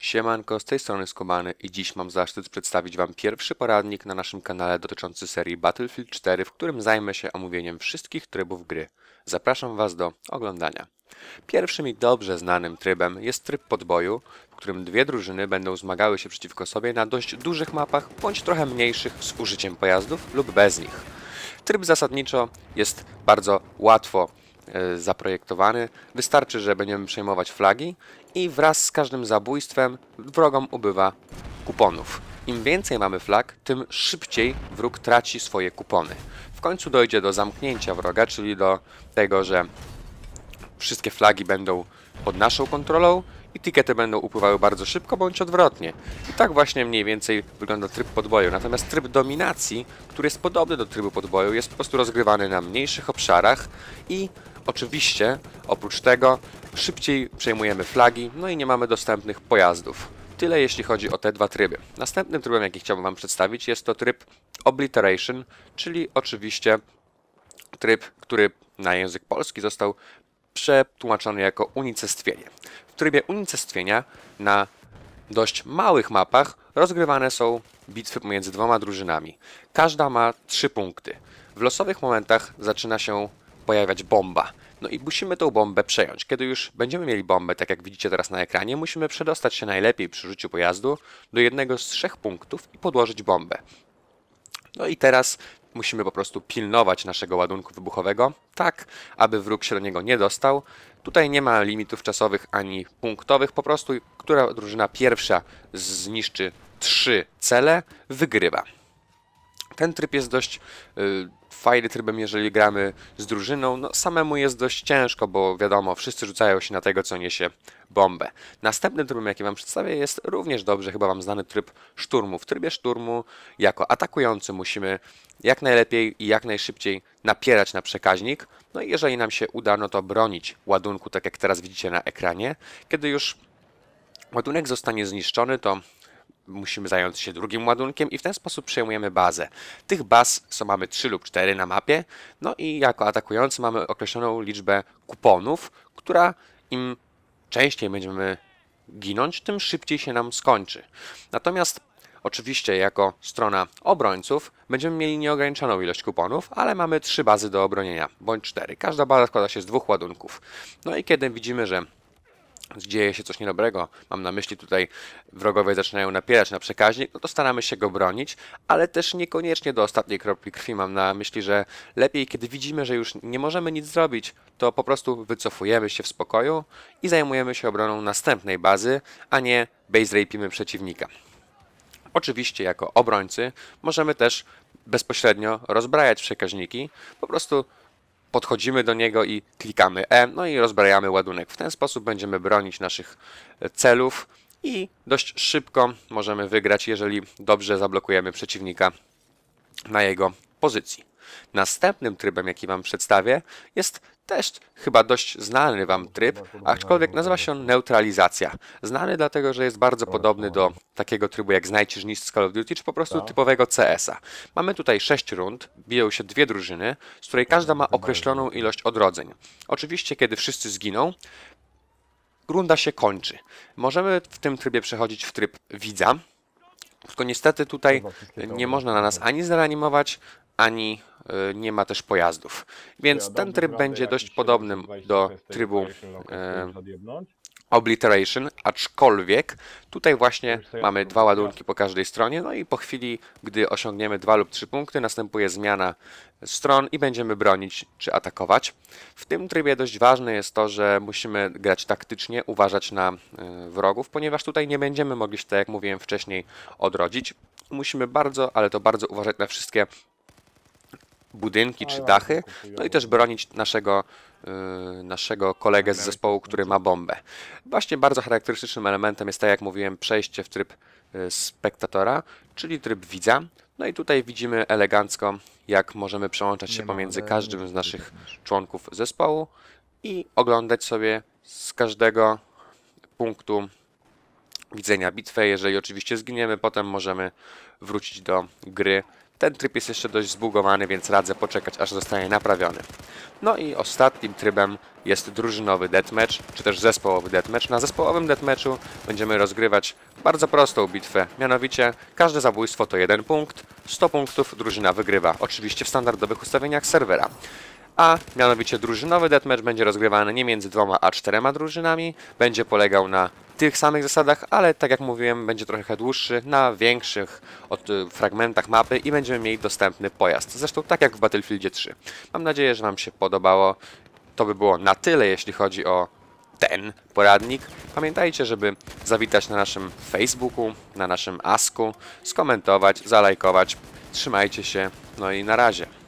Siemanko, z tej strony Skubany i dziś mam zaszczyt przedstawić Wam pierwszy poradnik na naszym kanale dotyczący serii Battlefield 4, w którym zajmę się omówieniem wszystkich trybów gry. Zapraszam Was do oglądania. Pierwszym i dobrze znanym trybem jest tryb podboju, w którym dwie drużyny będą zmagały się przeciwko sobie na dość dużych mapach, bądź trochę mniejszych z użyciem pojazdów lub bez nich. Tryb zasadniczo jest bardzo łatwo zaprojektowany. Wystarczy, że będziemy przejmować flagi i wraz z każdym zabójstwem wrogom ubywa kuponów. Im więcej mamy flag, tym szybciej wróg traci swoje kupony. W końcu dojdzie do zamknięcia wroga, czyli do tego, że wszystkie flagi będą pod naszą kontrolą i tikety będą upływały bardzo szybko bądź odwrotnie. I tak właśnie mniej więcej wygląda tryb podboju. Natomiast tryb dominacji, który jest podobny do trybu podboju, jest po prostu rozgrywany na mniejszych obszarach i oczywiście oprócz tego szybciej przejmujemy flagi, no i nie mamy dostępnych pojazdów. Tyle jeśli chodzi o te dwa tryby. Następnym trybem, jaki chciałbym Wam przedstawić, jest to tryb Obliteration, czyli oczywiście tryb, który na język polski został przetłumaczony jako unicestwienie. W trybie unicestwienia na dość małych mapach rozgrywane są bitwy pomiędzy dwoma drużynami. Każda ma trzy punkty. W losowych momentach zaczyna się pojawiać bomba. No i musimy tą bombę przejąć. Kiedy już będziemy mieli bombę, tak jak widzicie teraz na ekranie, musimy przedostać się najlepiej przy rzuciu pojazdu do jednego z trzech punktów i podłożyć bombę. No i teraz musimy po prostu pilnować naszego ładunku wybuchowego, tak aby wróg się do niego nie dostał. Tutaj nie ma limitów czasowych ani punktowych, po prostu która drużyna pierwsza zniszczy trzy cele, wygrywa. Ten tryb jest dość y, fajny trybem, jeżeli gramy z drużyną. No, samemu jest dość ciężko, bo wiadomo, wszyscy rzucają się na tego, co niesie bombę. Następnym trybem, jaki Wam przedstawię, jest również dobrze chyba Wam znany tryb szturmu. W trybie szturmu, jako atakujący, musimy jak najlepiej i jak najszybciej napierać na przekaźnik. No i jeżeli nam się uda, no to bronić ładunku, tak jak teraz widzicie na ekranie. Kiedy już ładunek zostanie zniszczony, to musimy zająć się drugim ładunkiem i w ten sposób przejmujemy bazę. Tych baz są, mamy 3 lub 4 na mapie, no i jako atakujący mamy określoną liczbę kuponów, która im częściej będziemy ginąć, tym szybciej się nam skończy. Natomiast Oczywiście jako strona obrońców będziemy mieli nieograniczoną ilość kuponów, ale mamy trzy bazy do obronienia, bądź cztery. Każda baza składa się z dwóch ładunków. No i kiedy widzimy, że dzieje się coś niedobrego, mam na myśli tutaj wrogowie zaczynają napierać na przekaźnik, no to staramy się go bronić, ale też niekoniecznie do ostatniej kropli krwi. Mam na myśli, że lepiej, kiedy widzimy, że już nie możemy nic zrobić, to po prostu wycofujemy się w spokoju i zajmujemy się obroną następnej bazy, a nie base rapimy przeciwnika. Oczywiście jako obrońcy możemy też bezpośrednio rozbrajać przekaźniki, po prostu podchodzimy do niego i klikamy E, no i rozbrajamy ładunek. W ten sposób będziemy bronić naszych e, celów i dość szybko możemy wygrać, jeżeli dobrze zablokujemy przeciwnika na jego pozycji. Następnym trybem, jaki Wam przedstawię, jest też chyba dość znany Wam tryb, aczkolwiek nazywa się on neutralizacja. Znany dlatego, że jest bardzo podobny do takiego trybu jak Znajdź Niż z Call of Duty, czy po prostu typowego CS-a. Mamy tutaj 6 rund, biją się dwie drużyny, z której każda ma określoną ilość odrodzeń. Oczywiście, kiedy wszyscy zginą, runda się kończy. Możemy w tym trybie przechodzić w tryb widza, tylko niestety tutaj nie można na nas ani zreanimować, ani nie ma też pojazdów. Więc ten tryb będzie dość podobny do trybu e, Obliteration, aczkolwiek tutaj właśnie mamy dwa ładunki po każdej stronie, no i po chwili, gdy osiągniemy dwa lub trzy punkty, następuje zmiana stron i będziemy bronić czy atakować. W tym trybie dość ważne jest to, że musimy grać taktycznie, uważać na y, wrogów, ponieważ tutaj nie będziemy mogli się, tak jak mówiłem wcześniej, odrodzić. Musimy bardzo, ale to bardzo uważać na wszystkie budynki czy dachy, no i też bronić naszego, yy, naszego kolegę z zespołu, który ma bombę. Właśnie bardzo charakterystycznym elementem jest, tak jak mówiłem, przejście w tryb yy, spektatora, czyli tryb widza. No i tutaj widzimy elegancko, jak możemy przełączać się pomiędzy każdym z naszych członków zespołu i oglądać sobie z każdego punktu widzenia bitwę. Jeżeli oczywiście zginiemy, potem możemy wrócić do gry Ten tryb jest jeszcze dość zbugowany, więc radzę poczekać, aż zostanie naprawiony. No i ostatnim trybem jest drużynowy deathmatch, czy też zespołowy deathmatch. Na zespołowym deathmatchu będziemy rozgrywać bardzo prostą bitwę, mianowicie każde zabójstwo to jeden punkt, 100 punktów drużyna wygrywa, oczywiście w standardowych ustawieniach serwera. A mianowicie drużynowy deathmatch będzie rozgrywany nie między dwoma a czterema drużynami, będzie polegał na tych samych zasadach, ale tak jak mówiłem, będzie trochę dłuższy, na większych y, fragmentach mapy i będziemy mieli dostępny pojazd. Zresztą tak jak w Battlefieldzie 3. Mam nadzieję, że Wam się podobało. To by było na tyle, jeśli chodzi o ten poradnik. Pamiętajcie, żeby zawitać na naszym Facebooku, na naszym Asku, skomentować, zalajkować. Trzymajcie się, no i na razie.